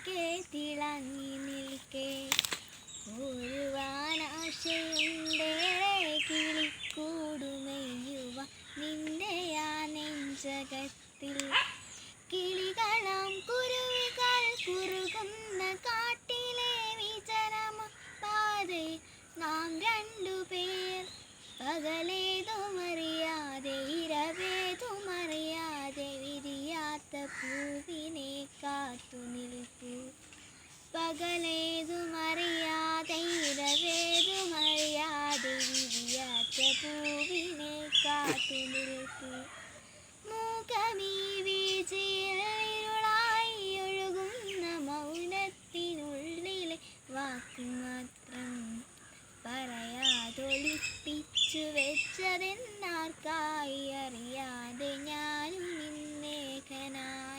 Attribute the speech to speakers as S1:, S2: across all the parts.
S1: ആകെ തിളങ്ങി നിൽക്കേ. ഒരുവാനാശയുണ്ടേറെ കിളിക്കൂടുമെയ്യുവ നിന്റെ ആ നെഞ്ചകത്തിൽ. കിളികളാം കുരുവികൾ കുറുകുന്ന കാട്ടിലെ വിചരമ പാതെ നാം രണ്ടുപേർ പകലേ മൂകമീ വീഴ്ചയിൽ ഇരുളായി ഒഴുകുന്ന മൗനത്തിനുള്ളിലെ വാക്കുമാത്രം പറയാതൊളിപ്പിച്ചു വെച്ചതെന്നാർക്കായി അറിയാതെ ഞാനും ഇന്നേകനായി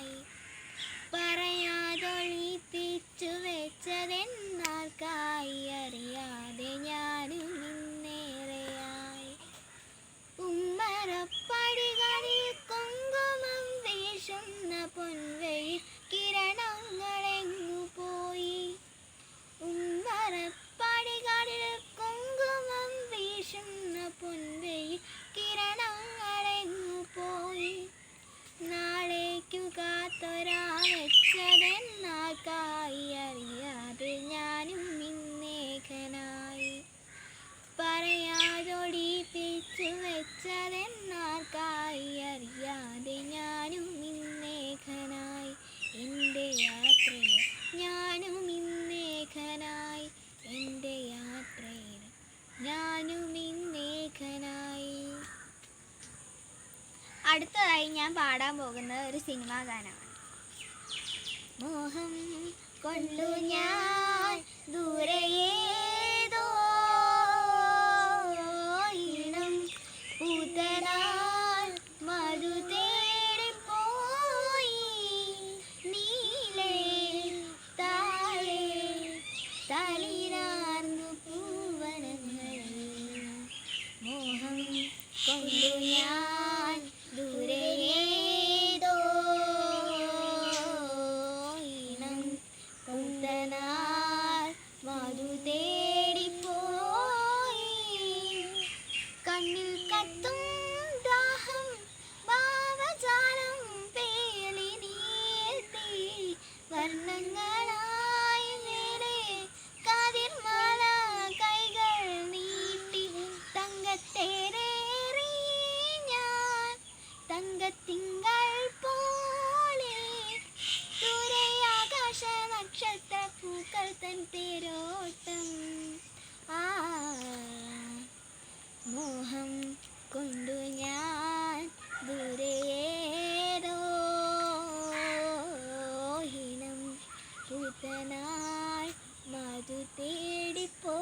S1: വെച്ചതെന്നാർക്കായി അറിയാതെ ഞാനും ഇന്നേഖനായി എന്റെ യാത്രയിൽ ഞാനും ഇന്നേഖനായി എന്റെ യാത്രയിൽ ഞാനും ഇന്നേഖനായി അടുത്തതായി ഞാൻ പാടാൻ പോകുന്നത് ഒരു സിനിമാ ഗാനമാണ്. മോഹം കൊണ്ടു ഞാൻ ദൂരയേതോ കൊണ്ടു ഞാൻ ദൂരയേതോ ഇണം കുന്തനാൾ മധു തേടിപ്പോയി. കണ്ണിൽ കത്തും മധു തേടിപ്പോയേ.